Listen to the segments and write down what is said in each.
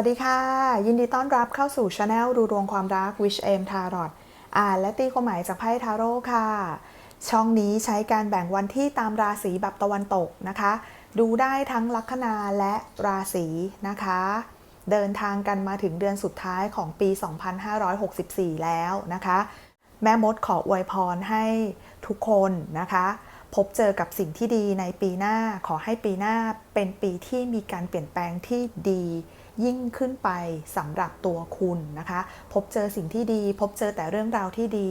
วัสดีค่ะ ยินดีต้อนรับเข้าสู่ช anel ดูดวงความรัก Wish Aim Tarot อ่านและตีความหมายจากไพ่ทาโร่ค่ะ ช่องนี้ใช้การแบ่งวันที่ตามราศีแบบตะวันตกนะคะ ดูได้ทั้งลัคนาและราศีนะคะ เดินทางกันมาถึงเดือนสุดท้ายของปี 2564 แล้วนะคะ แม่มดขออวยพรให้ทุกคนนะคะพบเจอกับสิ่งที่ดีในปีหน้า ขอให้ปีหน้าเป็นปีที่มีการเปลี่ยนแปลงที่ดี ยิ่งขึ้นไปสำหรับตัวคุณนะคะ พบเจอสิ่งที่ดี พบเจอแต่เรื่องราวที่ดี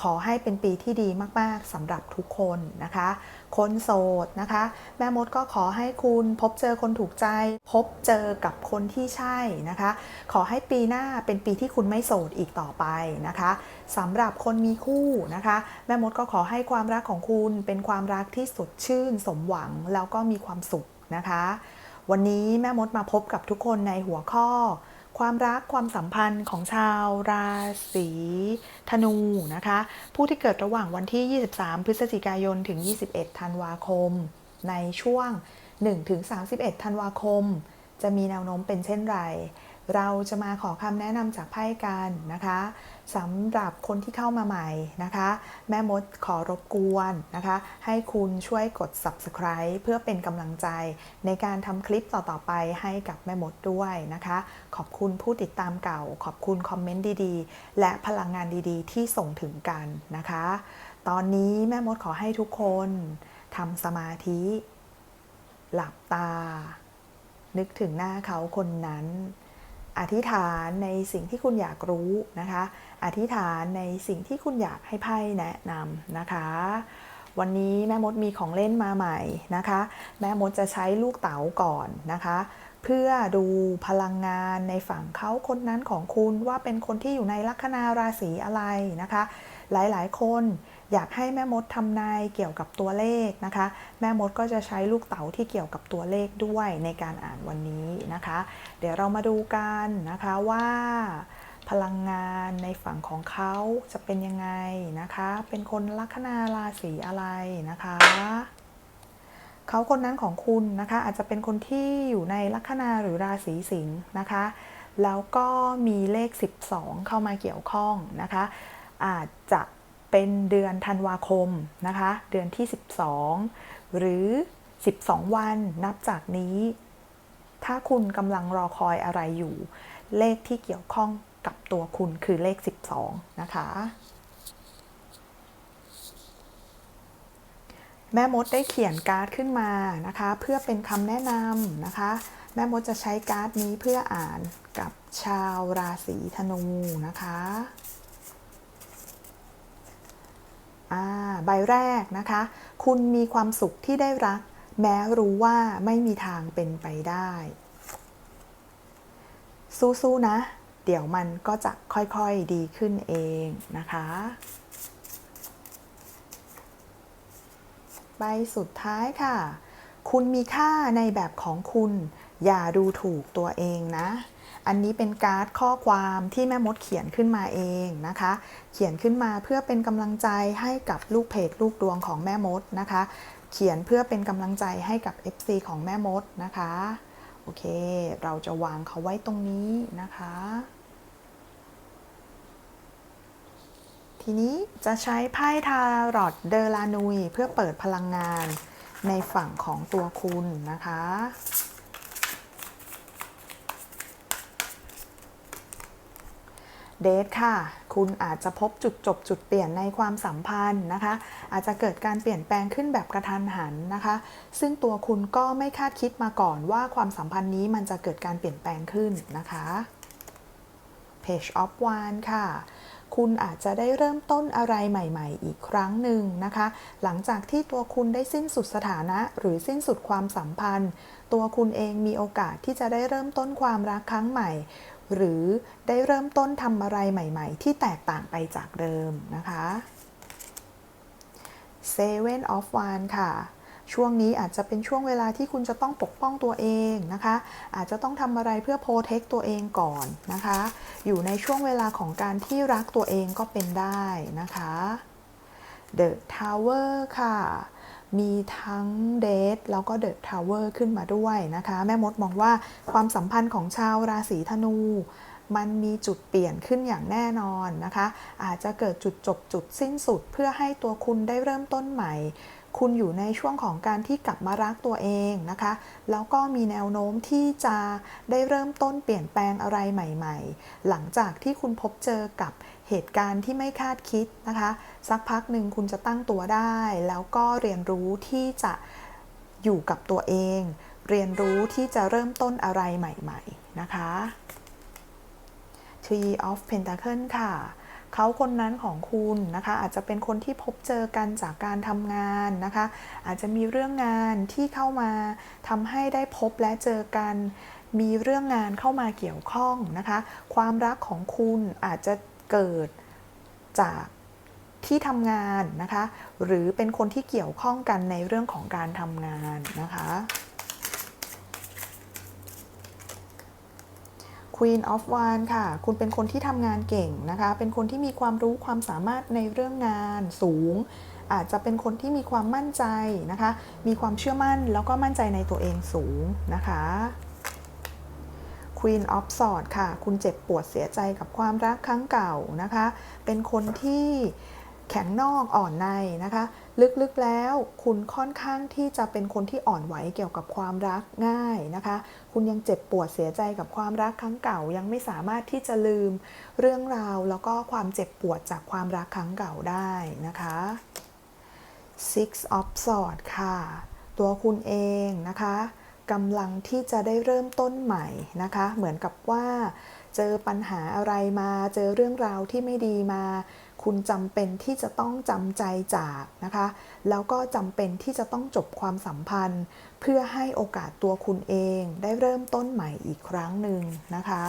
ขอให้เป็นปีที่ดีมากๆสำหรับทุกคนนะคะ คนโสดนะคะ แม่มดก็ขอให้คุณพบเจอคนถูกใจ พบเจอกับคนที่ใช่นะคะ ขอให้ปีหน้าเป็นปีที่คุณไม่โสดอีกต่อไปนะคะสำหรับคนมีคู่นะคะ แม่มดก็ขอให้ความรักของคุณเป็นความรักที่สดชื่น สมหวังแล้วก็มีความสุขนะคะ วันนี้แม่มดมาพบกับทุกคนในหัวข้อ ความรักความสัมพันธ์ของชาวราศีธนูนะคะ ผู้ที่เกิดระหว่างวันที่ 23 พฤศจิกายนถึง 21 ธันวาคม ในช่วง 1-31 ธันวาคม จะมีแนวโน้มเป็นเช่นไร เราจะมาขอคำแนะนำจากไพ่กันนะคะสำหรับคนที่เข้ามาใหม่นะคะ แม่มดขอรบกวนนะคะ ให้คุณช่วยกด subscribe เพื่อเป็นกำลังใจในการทำคลิปต่อๆไปให้กับแม่มดด้วยนะคะ ขอบคุณผู้ติดตามเก่า ขอบคุณคอมเมนต์ดีๆ และพลังงานดีๆ ที่ส่งถึงกันนะคะ ตอนนี้แม่มดขอให้ทุกคนทำสมาธิ หลับตา นึกถึงหน้าเขาคนนั้น อธิษฐานในสิ่งที่คุณอยากรู้นะคะ อธิษฐานในสิ่งที่คุณอยากให้ไพ่แนะนำนะคะ วันนี้แม่มดมีของเล่นมาใหม่นะคะ แม่มดจะใช้ลูกเต๋าก่อนนะคะ เพื่อดูพลังงานในฝั่งเขาคนนั้นของคุณว่าเป็นคนที่อยู่ในลัคนาราศีอะไรนะคะ หลายๆ คนอยากให้แม่มดทำนายเกี่ยวกับตัวเลขนะคะ แม่มดก็จะใช้ลูกเต๋าที่เกี่ยวกับตัวเลขด้วยในการอ่านวันนี้นะคะ เดี๋ยวเรามาดูกันนะคะว่าพลังงานในฝั่งของเขาจะเป็นยังไงนะคะ เป็นคนลัคนาราศีอะไรนะคะ เขาคนนั้นของคุณนะคะ อาจจะเป็นคนที่อยู่ในลัคนาหรือราศีสิงห์นะคะ แล้วก็มีเลข 12 เข้ามาเกี่ยวข้องนะคะ อาจจะเป็นเดือนธันวาคมนะคะ เดือนที่ 12 หรือ 12 วันนับจากนี้ ถ้าคุณกำลังรอคอยอะไรอยู่ เลขที่เกี่ยวข้องกับตัวคุณคือเลข 12 นะคะ แม่มดได้เขียนการ์ดขึ้นมานะคะ เพื่อเป็นคำแนะนำนะคะ แม่มดจะใช้การ์ดนี้เพื่ออ่านกับชาวราศีธนูนะคะอ่าใบแรกนะคะ คุณมีความสุขที่ได้รัก แม้รู้ว่าไม่มีทางเป็นไปได้ สู้ๆนะ เดี๋ยวมันก็จะค่อยๆดีขึ้นเองนะคะ ใบสุดท้ายค่ะ คุณมีค่าในแบบของคุณ อย่าดูถูกตัวเองนะ อันนี้เป็นการ์ดข้อความที่แม่มดเขียนขึ้นมาเองนะคะ เขียนขึ้นมาเพื่อเป็นกำลังใจให้กับลูกเพจลูกดวงของแม่มดนะคะ เขียนเพื่อเป็นกำลังใจให้กับ FC ของแม่มดนะคะ โอเค เราจะวางเขาไว้ตรงนี้นะคะ ทีนี้จะใช้ไพ่ทารอดเดลานุย เพื่อเปิดพลังงานในฝั่งของตัวคุณนะคะ เดทค่ะ คุณอาจจะพบจุดจบจุดเปลี่ยนในความสัมพันธ์นะคะ อาจจะเกิดการเปลี่ยนแปลงขึ้นแบบกระทันหันนะคะ ซึ่งตัวคุณก็ไม่คาดคิดมาก่อนว่าความสัมพันธ์นี้มันจะเกิดการเปลี่ยนแปลงขึ้นนะคะ Page of Wands ค่ะ คุณอาจจะได้เริ่มต้นอะไรใหม่ ๆ อีกครั้งหนึ่งนะคะ หลังจากที่ตัวคุณได้สิ้นสุดสถานะ หรือสิ้นสุดความสัมพันธ์ ตัวคุณเองมีโอกาสที่จะได้เริ่มต้นความรักครั้งใหม่ หรือได้เริ่มต้นทำอะไรใหม่ ๆ ที่แตกต่างไปจากเดิมนะคะ Seven of Wands ค่ะ ช่วงนี้อาจจะเป็นช่วงเวลาที่คุณจะต้องปกป้องตัวเองนะคะ อาจจะต้องทำอะไรเพื่อโปรเทคตัวเองก่อนนะคะ อยู่ในช่วงเวลาของการที่รักตัวเองก็เป็นได้นะคะ The Tower ค่ะ มีทั้งเดทแล้วก็เดอะทาวเวอร์ขึ้นมาด้วยนะคะ แม่มดมองว่าความสัมพันธ์ของชาวราศีธนูมันมีจุดเปลี่ยนขึ้นอย่างแน่นอนนะคะ อาจจะเกิดจุดจบจุดสิ้นสุดเพื่อให้ตัวคุณได้เริ่มต้นใหม่ คุณอยู่ในช่วงของการที่กลับมารักตัวเองนะคะ แล้วก็มีแนวโน้มที่จะได้เริ่มต้นเปลี่ยนแปลงอะไรใหม่ ๆ หลังจากที่คุณพบเจอกับเหตุการณ์ที่ไม่คาดคิดนะคะ สักพักหนึ่งคุณจะตั้งตัวได้ แล้วก็เรียนรู้ที่จะอยู่กับตัวเอง เรียนรู้ที่จะเริ่มต้นอะไรใหม่ ๆ นะคะ Tree of Pentacle ค่ะ เขาคนนั้นของคุณนะคะ อาจจะเป็นคนที่พบเจอกันจากการทำงานนะคะ อาจจะมีเรื่องงานที่เข้ามาทำให้ได้พบและเจอกัน มีเรื่องงานเข้ามาเกี่ยวข้องนะคะ ความรักของคุณอาจจะเกิดจากที่ทำงานนะคะ หรือเป็นคนที่เกี่ยวข้องกันในเรื่องของการทำงานนะคะ Queen of w a n d ค่ะ คุณเป็นคนที่ทำงานเก่งนะคะ เป็นคนที่มีความรู้ความสามารถในเรื่องงานสูง อาจจะเป็นคนที่มีความมั่นใจนะคะ มีความเชื่อมั่นแล้วก็มั่นใจในตัวเองสูงนะคะ Queen of Swords ค่ะ คุณเจ็บปวดเสียใจกับความรักครั้งเก่านะคะ เป็นคนที่แข็งนอกอ่อนในนะคะ ลึกๆแล้ว คุณค่อนข้างที่จะเป็นคนที่อ่อนไหวเกี่ยวกับความรักง่ายนะคะ คุณยังเจ็บปวดเสียใจกับความรักครั้งเก่า ยังไม่สามารถที่จะลืมเรื่องราวแล้วก็ความเจ็บปวดจากความรักครั้งเก่าได้นะคะ Six of Swords ค่ะ ตัวคุณเองนะคะกำลังที่จะได้เริ่มต้นใหม่นะคะ เหมือนกับว่า เจอปัญหาอะไรมา เจอเรื่องราวที่ไม่ดีมา คุณจำเป็นที่จะต้องจำใจจากนะคะ แล้วก็จำเป็นที่จะต้องจบความสัมพันธ์ เพื่อให้โอกาสตัวคุณเองได้เริ่มต้นใหม่อีกครั้งหนึ่งนะคะ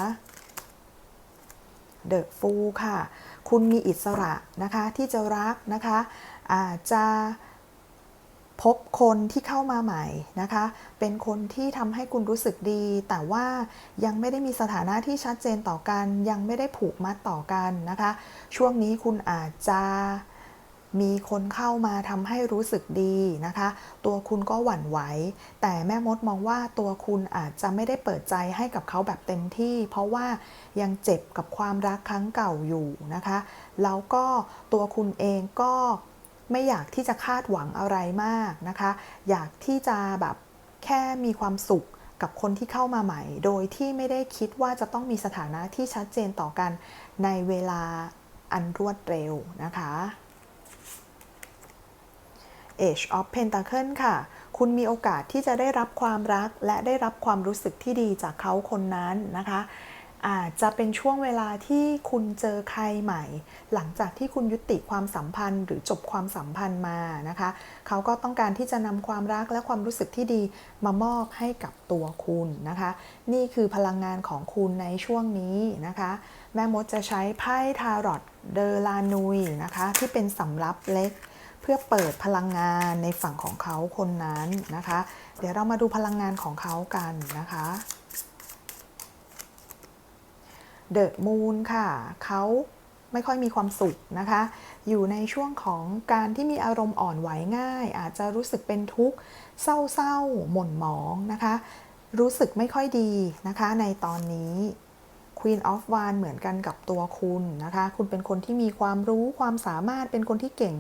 เดอะฟูค่ะ คุณมีอิสระนะคะที่จะรักนะคะอาจจะ พบคนที่เข้ามาใหม่นะคะ เป็นคนที่ทำให้คุณรู้สึกดี แต่ว่ายังไม่ได้มีสถานะที่ชัดเจนต่อกัน ยังไม่ได้ผูกมัดต่อกันนะคะ ช่วงนี้คุณอาจจะมีคนเข้ามาทำให้รู้สึกดีนะคะ ตัวคุณก็หวั่นไหว แต่แม่มดมองว่าตัวคุณอาจจะไม่ได้เปิดใจให้กับเขาแบบเต็มที่ เพราะว่ายังเจ็บกับความรักครั้งเก่าอยู่นะคะ แล้วก็ตัวคุณเองก็ ไม่อยากที่จะคาดหวังอะไรมากนะคะ อยากที่จะแบบแค่มีความสุขกับคนที่เข้ามาใหม่ โดยที่ไม่ได้คิดว่าจะต้องมีสถานะที่ชัดเจนต่อกันในเวลาอันรวดเร็วนะคะ Age of Pentacle ค่ะ คุณมีโอกาสที่จะได้รับความรักและได้รับความรู้สึกที่ดีจากเขาคนนั้นนะคะ อาจจะเป็นช่วงเวลาที่คุณเจอใครใหม่ หลังจากที่คุณยุติความสัมพันธ์ หรือจบความสัมพันธ์มานะคะ เขาก็ต้องการที่จะนำความรักและความรู้สึกที่ดีมามอบให้กับตัวคุณนะคะ นี่คือพลังงานของคุณในช่วงนี้นะคะ แม่มดจะใช้ไพ่ทารอตเดลานุยนะคะ ที่เป็นสำรับเล็กเพื่อเปิดพลังงานในฝั่งของเขาคนนั้นนะคะ เดี๋ยวเรามาดูพลังงานของเขากันนะคะ เดอะมูนค่ะ เขาไม่ค่อยมีความสุขนะคะ อยู่ในช่วงของการที่มีอารมณ์อ่อนไหวง่าย อาจจะรู้สึกเป็นทุกข์เศร้าๆ หม่นหมองนะคะ รู้สึกไม่ค่อยดีนะคะ ในตอนนี้ Queen of w a n d เหมือนกันกับตัวคุณนะคะ คุณเป็นคนที่มีความรู้ความสามารถเป็นคนที่เก่ง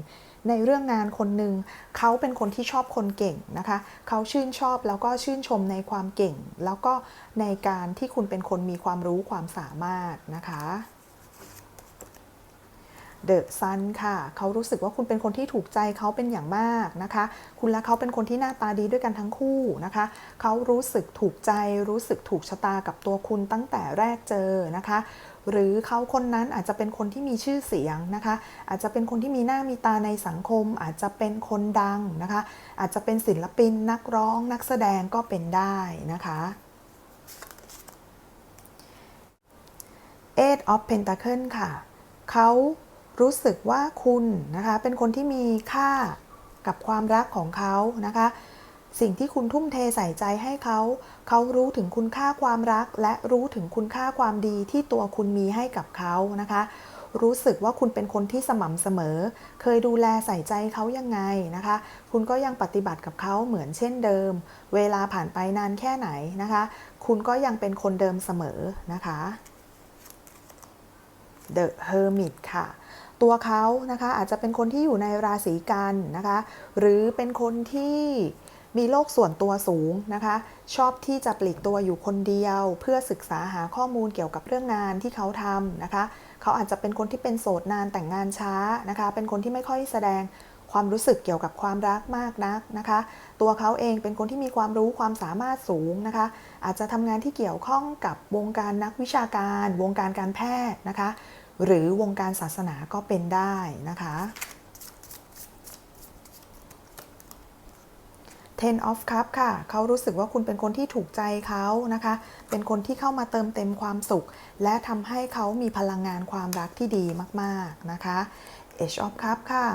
ในเรื่องงานคนหนึ่งเขาเป็นคนที่ชอบคนเก่งนะคะเขาชื่นชอบแล้วก็ชื่นชมในความเก่ง แล้วก็ในการที่คุณเป็นคนมีความรู้ความสามารถนะคะเดอะซันค่ะ เขารู้สึกว่าคุณเป็นคนที่ถูกใจเขาเป็นอย่างมากนะคะ คุณและเขาเป็นคนที่หน้าตาดีด้วยกันทั้งคู่นะคะ เขารู้สึกถูกใจ รู้สึกถูกชะตากับตัวคุณตั้งแต่แรกเจอนะคะ หรือเขาคนนั้นอาจจะเป็นคนที่มีชื่อเสียงนะคะ อาจจะเป็นคนที่มีหน้ามีตาในสังคม อาจจะเป็นคนดังนะคะ อาจจะเป็นศิลปินนักร้องนักแสดงก็เป็นได้นะคะ Eight of Pentacle ค่ะ เขารู้สึกว่าคุณนะคะ เป็นคนที่มีค่ากับความรักของเขานะคะ สิ่งที่คุณทุ่มเทใส่ใจให้เขา เขารู้ถึงคุณค่าความรัก และรู้ถึงคุณค่าความดีที่ตัวคุณมีให้กับเขานะคะ รู้สึกว่าคุณเป็นคนที่สม่ำเสมอ เคยดูแลใส่ใจเขายังไงนะคะ คุณก็ยังปฏิบัติกับเขาเหมือนเช่นเดิม เวลาผ่านไปนานแค่ไหนนะคะ คุณก็ยังเป็นคนเดิมเสมอนะคะ The Hermit ค่ะตัวเขานะคะอาจจะเป็นคนที่อยู่ในราศีกันนะคะ หรือเป็นคนที่ มีโลกส่วนตัวสูงนะคะ ชอบที่จะปลีกตัวอยู่คนเดียว เพื่อศึกษาหาข้อมูลเกี่ยวกับเรื่องงานที่เขาทำนะคะ เขาอาจจะเป็นคนที่เป็นโสดนานแต่งงานช้านะคะ เป็นคนที่ไม่ค่อยแสดงความรู้สึกเกี่ยวกับความรักมากนักนะคะ ตัวเขาเองเป็นคนที่มีความรู้ความสามารถสูงนะคะ อาจจะทำงานที่เกี่ยวข้องกับวงการนักวิชาการ วงการการแพทย์นะคะ หรือวงการศาสนาก็เป็นได้นะคะ Ten of Cup ค่ะ เขารู้สึกว่าคุณเป็นคนที่ถูกใจเขานะคะ เป็นคนที่เข้ามาเติมเต็มความสุข และทำให้เขามีพลังงานความรักที่ดีมากๆนะคะ Age of Cup ค่ะ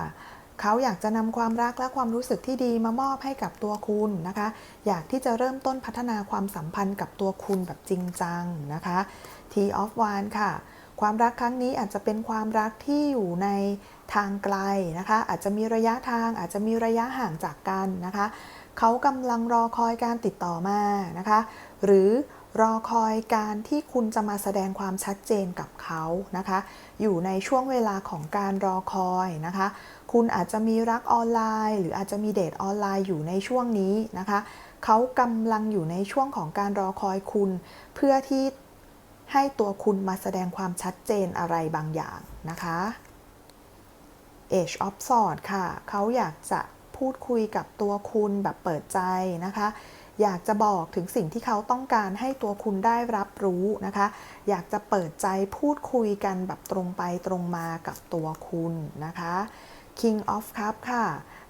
เขาอยากจะนำความรักและความรู้สึกที่ดีมามอบให้กับตัวคุณนะคะ อยากที่จะเริ่มต้นพัฒนาความสัมพันธ์กับตัวคุณแบบจริงจังนะคะ T of w a n d ค่ะ ความรักครั้งนี้อาจจะเป็นความรักที่อยู่ในทางไกลนะคะ อาจจะมีระยะทางอาจจะมีระยะห่างจากกันนะคะ เขากำลังรอคอยการติดต่อมานะคะ หรือรอคอยการที่คุณจะมาแสดงความชัดเจนกับเขานะคะ อยู่ในช่วงเวลาของการรอคอยนะคะ คุณอาจจะมีรักออนไลน์ หรืออาจจะมีเดทออนไลน์อยู่ในช่วงนี้นะคะ เขากำลังอยู่ในช่วงของการรอคอยคุณ เพื่อที่ให้ตัวคุณมาแสดงความชัดเจนอะไรบางอย่างนะคะ Age of Swords ค่ะ เขาอยากจะ พูดคุยกับตัวคุณแบบเปิดใจนะคะ อยากจะบอกถึงสิ่งที่เขาต้องการให้ตัวคุณได้รับรู้นะคะ อยากจะเปิดใจพูดคุยกันแบบตรงไปตรงมากับตัวคุณนะคะ King of Cup ค่ะ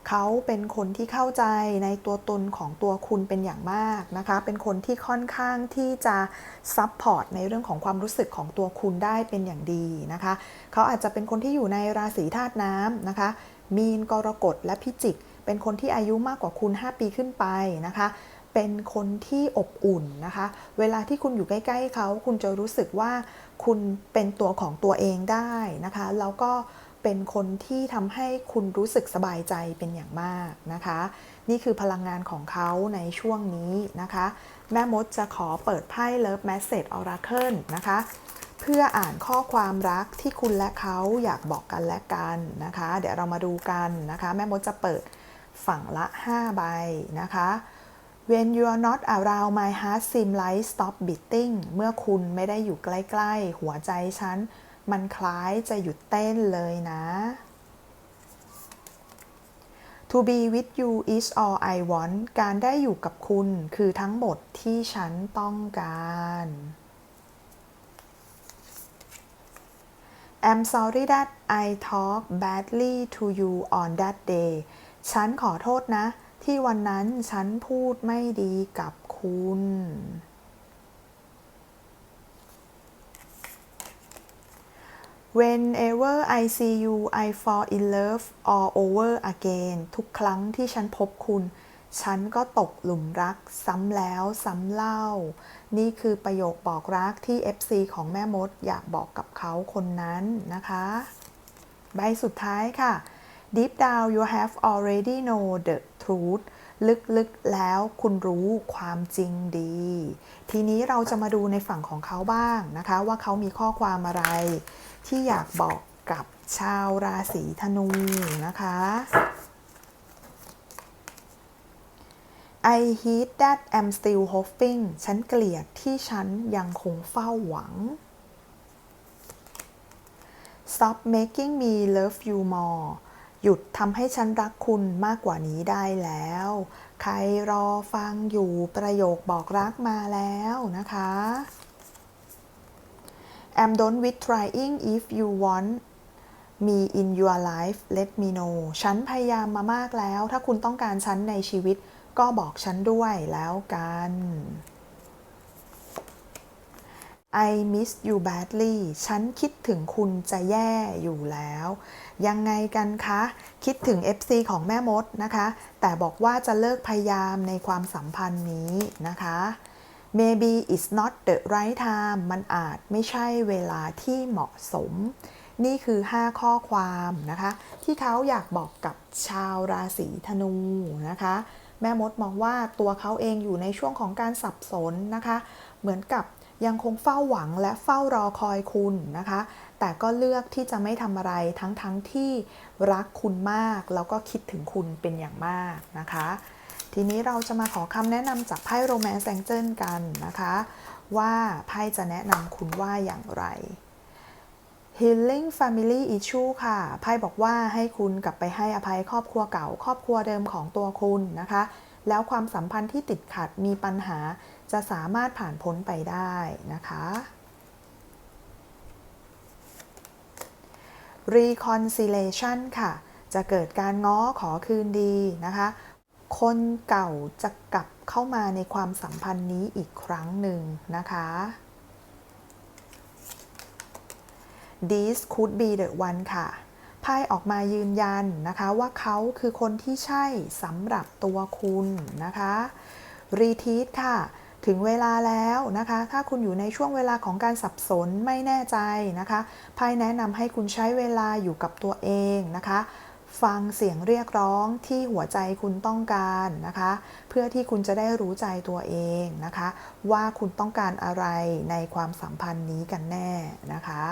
เขาเป็นคนที่เข้าใจในตัวตนของตัวคุณเป็นอย่างมากนะคะ เป็นคนที่ค่อนข้างที่จะซับพอร์ตในเรื่องของความรู้สึกของตัวคุณได้เป็นอย่างดีนะคะ เขาอาจจะเป็นคนที่อยู่ในราศีธาตุน้ำนะคะ มีนกรกฎและพิจิก เป็นคนที่อายุมากกว่าคุณ 5 ปีขึ้นไปนะคะ เป็นคนที่อบอุ่นนะคะ เวลาที่คุณอยู่ใกล้ ๆเขาคุณจะรู้สึกว่าคุณเป็นตัวของตัวเองได้นะคะ แล้วก็เป็นคนที่ทำให้คุณรู้สึกสบายใจเป็นอย่างมากนะคะ นี่คือพลังงานของเขาในช่วงนี้นะคะ แม่มดจะขอเปิดไพ่ Love Message Oracle นะคะ เพื่ออ่านข้อความรักที่คุณและเขาอยากบอกกันและกันนะคะ เดี๋ยวเรามาดูกันนะคะ แม่มดจะเปิด ฝั่งละ 5 ใบนะคะ When you are not around my heart seem like stop beating เมื่อคุณไม่ได้อยู่ใกล้ๆ หัวใจฉัน มันคล้ายจะหยุดเต้นเลยนะ To be with you is all I want การได้อยู่กับคุณคือทั้งหมดที่ฉันต้องการ I'm sorry that I talk badly to you on that day ฉันขอโทษนะ ที่วันนั้นฉันพูดไม่ดีกับคุณ Whenever I see you I fall in love all over again ทุกครั้งที่ฉันพบคุณ ฉันก็ตกหลุมรัก ซ้ำแล้วซ้ำเล่า นี่คือประโยคบอกรักที่ FC ของแม่มดอยากบอกกับเขาคนนั้นนะคะ ใบสุดท้ายค่ะ Deep down you have already know the truth ลึกๆแล้วคุณรู้ความจริงดี ทีนี้เราจะมาดูในฝั่งของเขาบ้างนะคะ ว่าเขามีข้อความอะไร ที่อยากบอกกับชาวราศีธนูนะคะ I hate that I'm still hoping ฉันเกลียดที่ฉันยังคงเฝ้าหวัง Stop making me love you more หยุดทำให้ฉันรักคุณมากกว่านี้ได้แล้ว ใครรอฟังอยู่ประโยคบอกรักมาแล้วนะคะ I'm done with trying if you want me in your life let me know ฉันพยายามมามากแล้ว ถ้าคุณต้องการฉันในชีวิตก็บอกฉันด้วยแล้วกัน I miss you badly ฉันคิดถึงคุณจะแย่อยู่แล้ว ยังไงกันคะ คิดถึง FC ของแม่มดนะคะ แต่บอกว่าจะเลิกพยายามในความสัมพันธ์นี้นะคะ maybe it's not the right time มันอาจไม่ใช่เวลาที่เหมาะสม นี่คือ 5 ข้อความนะคะ ที่เขาอยากบอกกับชาวราศีธนูนะคะแม่มดมองว่าตัวเขาเองอยู่ในช่วงของการสับสนนะคะ เหมือนกับ ยังคงเฝ้าหวังและเฝ้ารอคอยคุณนะคะ แต่ก็เลือกที่จะไม่ทำอะไรทั้งๆทที่รักคุณมาก แล้วก็คิดถึงคุณเป็นอย่างมากนะคะ ทีนี้เราจะมาขอคำแนะนำจากไพ่โรแมนต์แองเจิลกันนะคะ ว่าไพ่จะแนะนำคุณว่าอย่างไร Healing Family Issue ค่ะไพ่บอกว่าให้คุณกลับไปให้อภัยครอบครัวเก่า ครอบครัวเดิมของตัวคุณนะคะ แล้วความสัมพันธ์ที่ติดขัดมีปัญหาจะสามารถผ่านพ้นไปได้นะคะ Reconciliation ค่ะ จะเกิดการง้อขอคืนดีนะคะ คนเก่าจะกลับเข้ามาในความสัมพันธ์นี้อีกครั้งหนึ่งนะคะ This could be the one ค่ะ ไพ่ออกมายืนยันนะคะว่าเขาคือคนที่ใช่สำหรับตัวคุณนะคะ Retreat ค่ะ ถึงเวลาแล้วนะคะ ถ้าคุณอยู่ในช่วงเวลาของการสับสนไม่แน่ใจนะคะไพ่แนะนำให้คุณใช้เวลาอยู่กับตัวเองนะคะฟังเสียงเรียกร้องที่หัวใจคุณต้องการนะคะ เพื่อที่คุณจะได้รู้ใจตัวเองนะคะ ว่าคุณต้องการอะไรในความสัมพันธ์นี้กันแน่นะคะ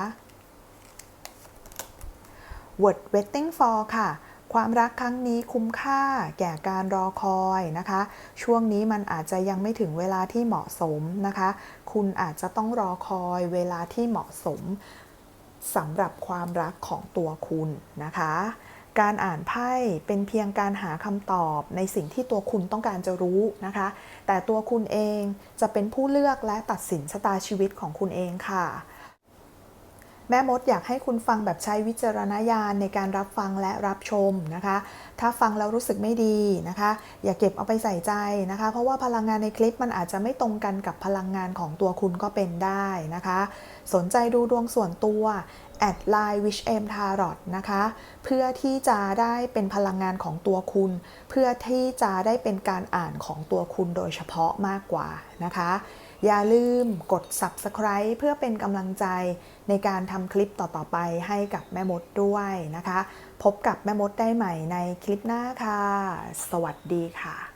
Word waiting for ค่ะ ความรักครั้งนี้คุ้มค่าแก่การรอคอยนะคะ ช่วงนี้มันอาจจะยังไม่ถึงเวลาที่เหมาะสมนะคะ คุณอาจจะต้องรอคอยเวลาที่เหมาะสมสำหรับความรักของตัวคุณนะคะ การอ่านไพ่เป็นเพียงการหาคำตอบในสิ่งที่ตัวคุณต้องการจะรู้นะคะ แต่ตัวคุณเองจะเป็นผู้เลือกและตัดสินชะตาชีวิตของคุณเองค่ะ แม่มดอยากให้คุณฟังแบบใช้วิจารณญาณในการรับฟังและรับชมนะคะ ถ้าฟังแล้วรู้สึกไม่ดีนะคะ อย่าเก็บเอาไปใส่ใจนะคะ เพราะว่าพลังงานในคลิปมันอาจจะไม่ตรงกันกับพลังงานของตัวคุณก็เป็นได้นะคะ สนใจดูดวงส่วนตัวแอดไลน์ wish m tarot นะคะ เพื่อที่จะได้เป็นพลังงานของตัวคุณ เพื่อที่จะได้เป็นการอ่านของตัวคุณโดยเฉพาะมากกว่านะคะ อย่าลืมกด subscribe เพื่อเป็นกำลังใจในการทำคลิปต่อๆไปให้กับแม่มดด้วยนะคะ พบกับแม่มดได้ใหม่ในคลิปหน้าค่ะ สวัสดีค่ะ